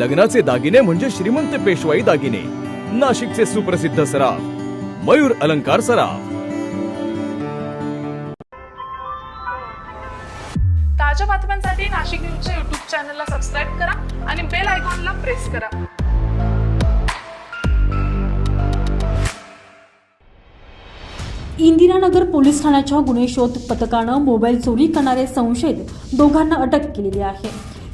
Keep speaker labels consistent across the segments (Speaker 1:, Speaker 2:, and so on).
Speaker 1: लग्नाचे दागिने म्हणजे श्रीमंत पेशवाई दागिने. नाशिकचे सुप्रसिद्ध सराफ मयूर अलंकार सराफ.
Speaker 2: ताज्या बातम्यांसाठी नाशिक न्यूजच्या युट्यूब चॅनलला सबस्क्राईब करा आणि बेल आयकॉनला प्रेस करा.
Speaker 3: इंदिरानगर पोलीस ठाण्याच्या गुन्हे शोध पथकानं मोबाईल चोरी करणारे संशयित दोघांना अटक केलेली आहे.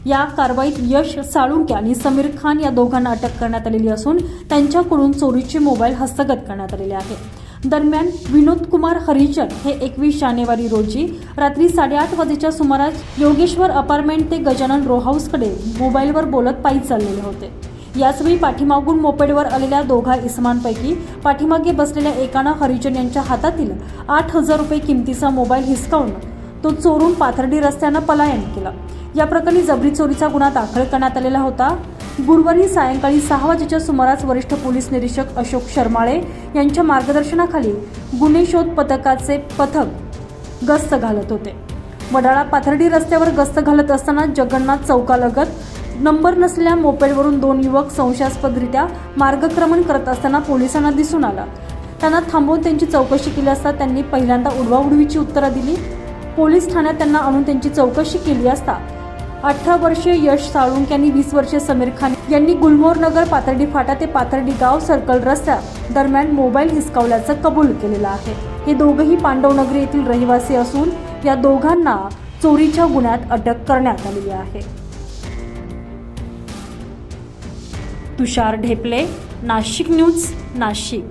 Speaker 3: या कारवाईत यश साळुंके आणि समीर खान या दोघांना अटक करण्यात आलेली असून त्यांच्याकडून चोरीचे मोबाईल हस्तगत करण्यात आलेले आहे दरम्यान विनोद कुमार हरिचंद हे एकवीस जानेवारी रोजी रात्री साडेआठ वाजेच्या सुमारास योगेश्वर अपार्टमेंट ते गजानन रो हाऊसकडे मोबाईलवर बोलत पायी चाललेले होते. याचवेळी पाठीमागून मोपेडवर आलेल्या दोघा इसमांपैकी पाठीमागे बसलेल्या एकानं हरिजन यांच्या हातातील आठ हजार रुपये किमतीचा मोबाईल हिसकावून तो चोरून पाथर्डी रस्त्यानं पलायन केलं. या प्रकरणी जबरी चोरीचा गुन्हा दाखल करण्यात आलेला होता. गुरुवारी सायंकाळी सहा वाजेच्या सुमारास वरिष्ठ पोलीस निरीक्षक अशोक शर्माळे यांच्या मार्गदर्शनाखाली गुन्हे शोध पथकाचे पथक गस्त घालत होते. वडाळा पाथर्डी रस्त्यावर गस्त घालत असताना जगन्नाथ चौकालगत नंबर नसलेल्या मोपेडवरून दोन युवक संशयास्पदरित्या मार्गक्रमण करत असताना पोलिसांना दिसून आला. त्यांना थांबवून त्यांची चौकशी केली असता त्यांनी पहिल्यांदा उडवाउडवीची उत्तरं दिली. पोलीस ठाण्यात त्यांना आणून त्यांची चौकशी केली असता अठरा वर्षीय यश साळुंक यांनी वीस वर्षीय समीर खान यांनी गुलमोर नगर पाथर्डी फाटा ते पाथर्डी गाव सर्कल रस्त्या दरम्यान मोबाईल हिसकावल्याचं कबूल केलेलं आहे. हे दोघंही पांडवनगरी येथील रहिवासी असून या दोघांना चोरीच्या गुन्ह्यात अटक करण्यात आलेली आहे. तुषार ढेपले नाशिक न्यूज नाशिक.